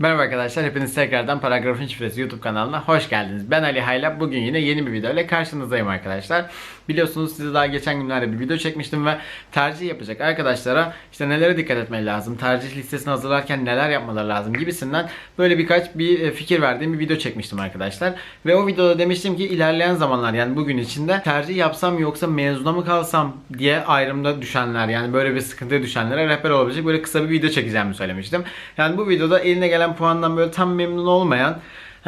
Merhaba arkadaşlar, hepiniz tekrardan Paragrafın Şifresi YouTube kanalına hoş geldiniz. Ben Ali Hayla, bugün yine yeni bir video ile karşınızdayım arkadaşlar. Biliyorsunuz size daha geçen günlerde bir video çekmiştim ve tercih yapacak arkadaşlara işte nelere dikkat etmeleri lazım, tercih listesini hazırlarken neler yapmaları lazım gibisinden böyle birkaç bir e, fikir verdiğim bir video çekmiştim arkadaşlar. Ve o videoda demiştim ki ilerleyen zamanlar yani bugün içinde tercih yapsam yoksa mezuna mı kalsam diye ayrımda düşenler yani böyle bir sıkıntıya düşenlere rehber olabilecek böyle kısa bir video çekeceğimi söylemiştim. Yani bu videoda eline gelen puandan böyle tam memnun olmayan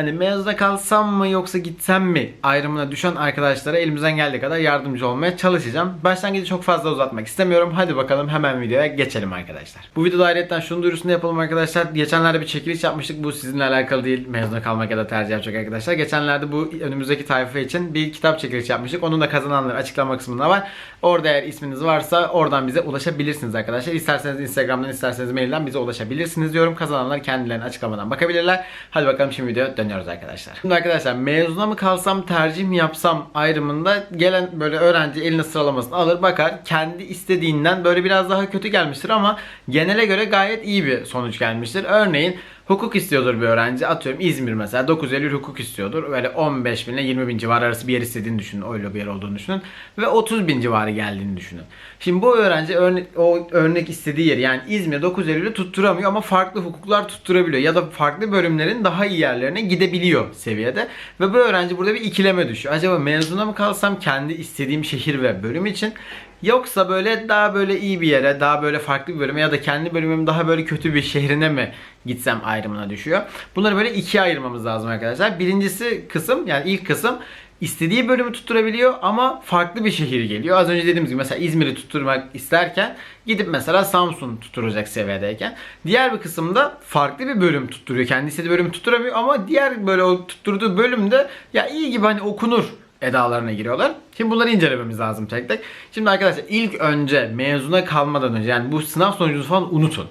hani mezuna kalsam mı yoksa gitsem mi ayrımına düşen arkadaşlara elimizden geldiği kadar yardımcı olmaya çalışacağım. Başlangıcı çok fazla uzatmak istemiyorum. Hadi bakalım hemen videoya geçelim arkadaşlar. Bu videoda ayrıca şunu duyurusunu yapalım arkadaşlar. Geçenlerde bir çekiliş yapmıştık. Bu sizinle alakalı değil. Mezuna kalmak ya da tercih yapacak arkadaşlar. Geçenlerde bu önümüzdeki tayfa için bir kitap çekilişi yapmıştık. Onun da kazananları açıklama kısmında var. Orada eğer isminiz varsa oradan bize ulaşabilirsiniz arkadaşlar. İsterseniz Instagram'dan isterseniz mailden bize ulaşabilirsiniz diyorum. Kazananlar kendilerine açıklamadan bakabilirler. Hadi bakalım şimdi videoya dönüyoruz arkadaşlar. Şimdi arkadaşlar mezuna mı kalsam tercih mi yapsam ayrımında gelen böyle öğrenci eline sıralamasını alır bakar. Kendi istediğinden böyle biraz daha kötü gelmiştir ama genele göre gayet iyi bir sonuç gelmiştir. Örneğin Hukuk istiyordur bir öğrenci. Atıyorum İzmir mesela 9 Eylül hukuk istiyordur. Böyle 15 bin ile 20 bin civarı arası bir yer istediğini düşünün. Öyle bir yer olduğunu düşünün. Ve 30 bin civarı geldiğini düşünün. Şimdi bu öğrenci örnek, o örnek istediği yeri yani İzmir 9 Eylül'ü tutturamıyor ama farklı hukuklar tutturabiliyor. Ya da farklı bölümlerin daha iyi yerlerine gidebiliyor seviyede. Ve bu öğrenci burada bir ikileme düşüyor. Acaba mezuna mı kalsam kendi istediğim şehir ve bölüm için Yoksa böyle daha böyle iyi bir yere, daha böyle farklı bir bölüme ya da kendi bölümüm daha böyle kötü bir şehrine mi gitsem ayrımına düşüyor. Bunları böyle ikiye ayırmamız lazım arkadaşlar. Birincisi kısım yani ilk kısım istediği bölümü tutturabiliyor ama farklı bir şehir geliyor. Az önce dediğimiz gibi mesela İzmir'i tutturmak isterken gidip mesela Samsun tutturacak seviyedeyken. Diğer bir kısımda farklı bir bölüm tutturuyor. Kendi istediği bölümü tutturamıyor ama diğer böyle o tutturduğu bölümde ya iyi gibi hani okunur edalarına giriyorlar. Şimdi bunları incelememiz lazım tek tek. Şimdi arkadaşlar ilk önce mezuna kalmadan önce yani bu sınav sonucunuzu falan unutun.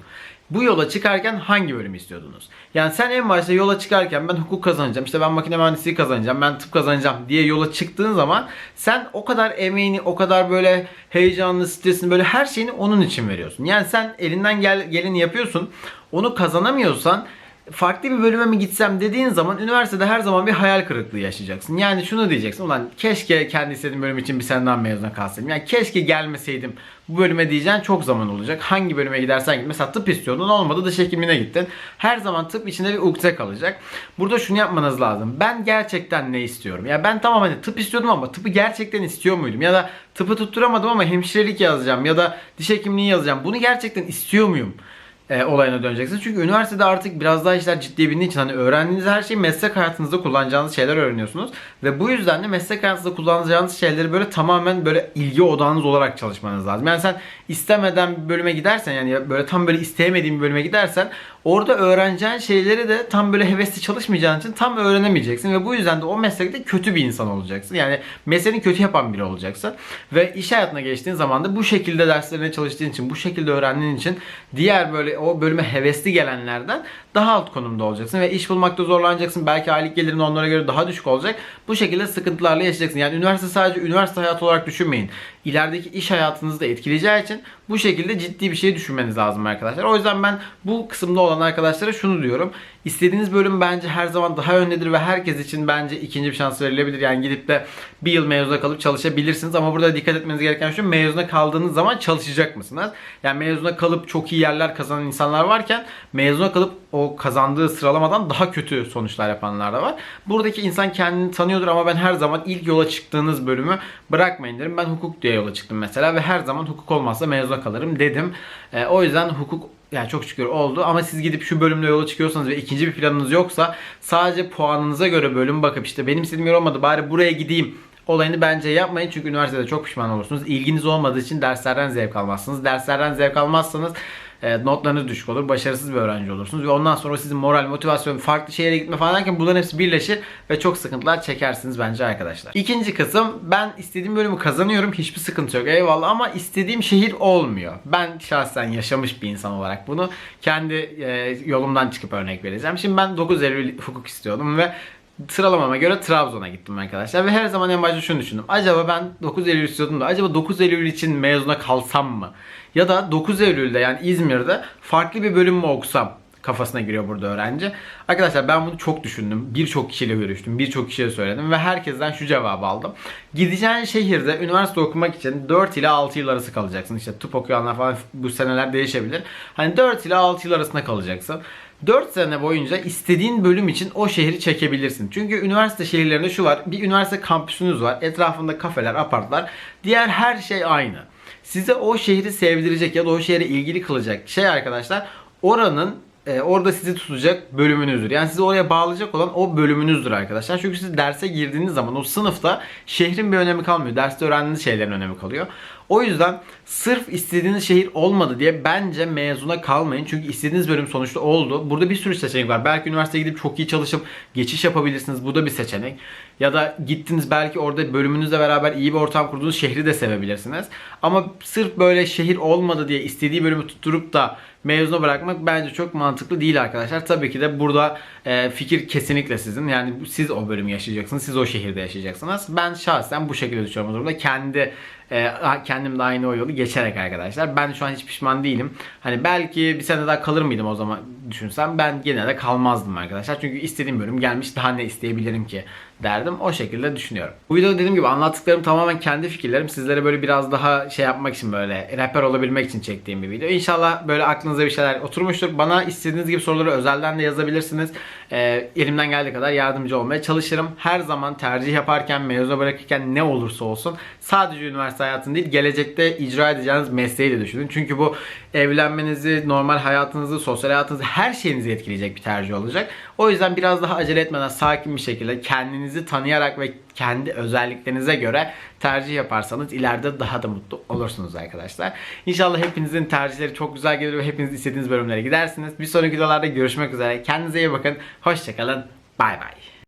Bu yola çıkarken hangi bölümü istiyordunuz? Yani sen en başta yola çıkarken ben hukuk kazanacağım, işte ben makine mühendisliği kazanacağım, ben tıp kazanacağım diye yola çıktığın zaman sen o kadar emeğini, o kadar böyle heyecanlı, stresini, böyle her şeyini onun için veriyorsun. Yani sen elinden gel, geleni yapıyorsun. Onu kazanamıyorsan farklı bir bölüme mi gitsem dediğin zaman üniversitede her zaman bir hayal kırıklığı yaşayacaksın. Yani şunu diyeceksin ulan keşke kendi istediğim bölüm için bir seneden mezuna kalsaydım. Yani keşke gelmeseydim bu bölüme diyeceğin çok zaman olacak. Hangi bölüme gidersen git. Mesela tıp istiyordun olmadı dış hekimliğine gittin. Her zaman tıp içinde bir ukde kalacak. Burada şunu yapmanız lazım. Ben gerçekten ne istiyorum? Ya ben tamam hani tıp istiyordum ama tıpı gerçekten istiyor muydum? Ya da tıpı tutturamadım ama hemşirelik yazacağım ya da diş hekimliği yazacağım. Bunu gerçekten istiyor muyum? E, olayına döneceksiniz. Çünkü üniversitede artık biraz daha işler ciddiye bindiği için hani öğrendiğiniz her şeyi meslek hayatınızda kullanacağınız şeyler öğreniyorsunuz. Ve bu yüzden de meslek hayatınızda kullanacağınız şeyleri böyle tamamen böyle ilgi odağınız olarak çalışmanız lazım. Yani sen istemeden bir bölüme gidersen yani böyle tam böyle isteyemediğin bir bölüme gidersen orada öğreneceğin şeyleri de tam böyle hevesli çalışmayacağın için tam öğrenemeyeceksin ve bu yüzden de o meslekte kötü bir insan olacaksın. Yani mesleğini kötü yapan biri olacaksın. Ve iş hayatına geçtiğin zaman da bu şekilde derslerine çalıştığın için, bu şekilde öğrendiğin için diğer böyle o bölüme hevesli gelenlerden daha alt konumda olacaksın ve iş bulmakta zorlanacaksın. Belki aylık gelirin onlara göre daha düşük olacak. Bu şekilde sıkıntılarla yaşayacaksın. Yani üniversite sadece üniversite hayatı olarak düşünmeyin. İlerideki iş hayatınızı da etkileyeceği için bu şekilde ciddi bir şey düşünmeniz lazım arkadaşlar. O yüzden ben bu kısımda olan arkadaşlara şunu diyorum. İstediğiniz bölüm bence her zaman daha öndedir ve herkes için bence ikinci bir şans verilebilir. Yani gidip de bir yıl mezuna kalıp çalışabilirsiniz ama burada dikkat etmeniz gereken şu mezuna kaldığınız zaman çalışacak mısınız? Yani mezuna kalıp çok iyi yerler kazanan insanlar varken mezuna kalıp o kazandığı sıralamadan daha kötü sonuçlar yapanlar da var. Buradaki insan kendini tanıyordur ama ben her zaman ilk yola çıktığınız bölümü bırakmayın derim. Ben hukuk diye yola çıktım mesela ve her zaman hukuk olmazsa mezuna kalırım dedim. E, o yüzden hukuk yani çok şükür oldu ama siz gidip şu bölümde yola çıkıyorsanız ve ikinci bir planınız yoksa sadece puanınıza göre bölüm bakıp işte benim istediğim yer olmadı bari buraya gideyim olayını bence yapmayın çünkü üniversitede çok pişman olursunuz. İlginiz olmadığı için derslerden zevk almazsınız. Derslerden zevk almazsanız e, notlarınız düşük olur. Başarısız bir öğrenci olursunuz. Ve ondan sonra sizin moral, motivasyon, farklı şehre gitme falan derken bunların hepsi birleşir ve çok sıkıntılar çekersiniz bence arkadaşlar. İkinci kısım ben istediğim bölümü kazanıyorum. Hiçbir sıkıntı yok. Eyvallah ama istediğim şehir olmuyor. Ben şahsen yaşamış bir insan olarak bunu kendi e, yolumdan çıkıp örnek vereceğim. Şimdi ben 9 Eylül hukuk istiyordum ve sıralamama göre Trabzon'a gittim arkadaşlar. Ve her zaman en başta şunu düşündüm. Acaba ben 9 Eylül istiyordum da acaba 9 Eylül için mezuna kalsam mı? Ya da 9 Eylül'de yani İzmir'de farklı bir bölüm mü okusam? kafasına giriyor burada öğrenci. Arkadaşlar ben bunu çok düşündüm. Birçok kişiyle görüştüm. Birçok kişiye söyledim ve herkesten şu cevabı aldım. Gideceğin şehirde üniversite okumak için 4 ile 6 yıl arası kalacaksın. İşte tıp okuyanlar falan bu seneler değişebilir. Hani 4 ile 6 yıl arasında kalacaksın. 4 sene boyunca istediğin bölüm için o şehri çekebilirsin. Çünkü üniversite şehirlerinde şu var. Bir üniversite kampüsünüz var. Etrafında kafeler, apartlar. Diğer her şey aynı. Size o şehri sevdirecek ya da o şehre ilgili kılacak şey arkadaşlar oranın e, orada sizi tutacak bölümünüzdür. Yani sizi oraya bağlayacak olan o bölümünüzdür arkadaşlar. Çünkü siz derse girdiğiniz zaman o sınıfta şehrin bir önemi kalmıyor. Derste öğrendiğiniz şeylerin önemi kalıyor. O yüzden sırf istediğiniz şehir olmadı diye bence mezuna kalmayın. Çünkü istediğiniz bölüm sonuçta oldu. Burada bir sürü seçenek var. Belki üniversiteye gidip çok iyi çalışıp geçiş yapabilirsiniz. Bu da bir seçenek. Ya da gittiniz belki orada bölümünüzle beraber iyi bir ortam kurduğunuz şehri de sevebilirsiniz. Ama sırf böyle şehir olmadı diye istediği bölümü tutturup da mezuna bırakmak bence çok mantıklı değil arkadaşlar. Tabii ki de burada e, fikir kesinlikle sizin. Yani siz o bölümü yaşayacaksınız. Siz o şehirde yaşayacaksınız. Ben şahsen bu şekilde düşünüyorum. Durumda kendi e, kendim de aynı o yolu geçerek arkadaşlar. Ben şu an hiç pişman değilim. Hani belki bir sene daha kalır mıydım o zaman düşünsem ben gene de kalmazdım arkadaşlar. Çünkü istediğim bölüm gelmiş daha ne isteyebilirim ki derdim. O şekilde düşünüyorum. Bu videoda dediğim gibi anlattıklarım tamamen kendi fikirlerim. Sizlere böyle biraz daha şey yapmak için böyle rehber olabilmek için çektiğim bir video. İnşallah böyle aklınıza bir şeyler oturmuştur. Bana istediğiniz gibi soruları özelden de yazabilirsiniz. Ee, elimden geldiği kadar yardımcı olmaya çalışırım. Her zaman tercih yaparken, mezuna bırakırken ne olursa olsun sadece üniversite hayatını değil gelecekte icra edeceğiniz mesleği de düşünün. Çünkü bu evlenmenizi, normal hayatınızı, sosyal hayatınızı her şeyinizi etkileyecek bir tercih olacak. O yüzden biraz daha acele etmeden sakin bir şekilde kendinizi tanıyarak ve kendi özelliklerinize göre tercih yaparsanız ileride daha da mutlu olursunuz arkadaşlar. İnşallah hepinizin tercihleri çok güzel gelir ve hepiniz istediğiniz bölümlere gidersiniz. Bir sonraki videolarda görüşmek üzere. Kendinize iyi bakın. Hoşçakalın. Bay bay.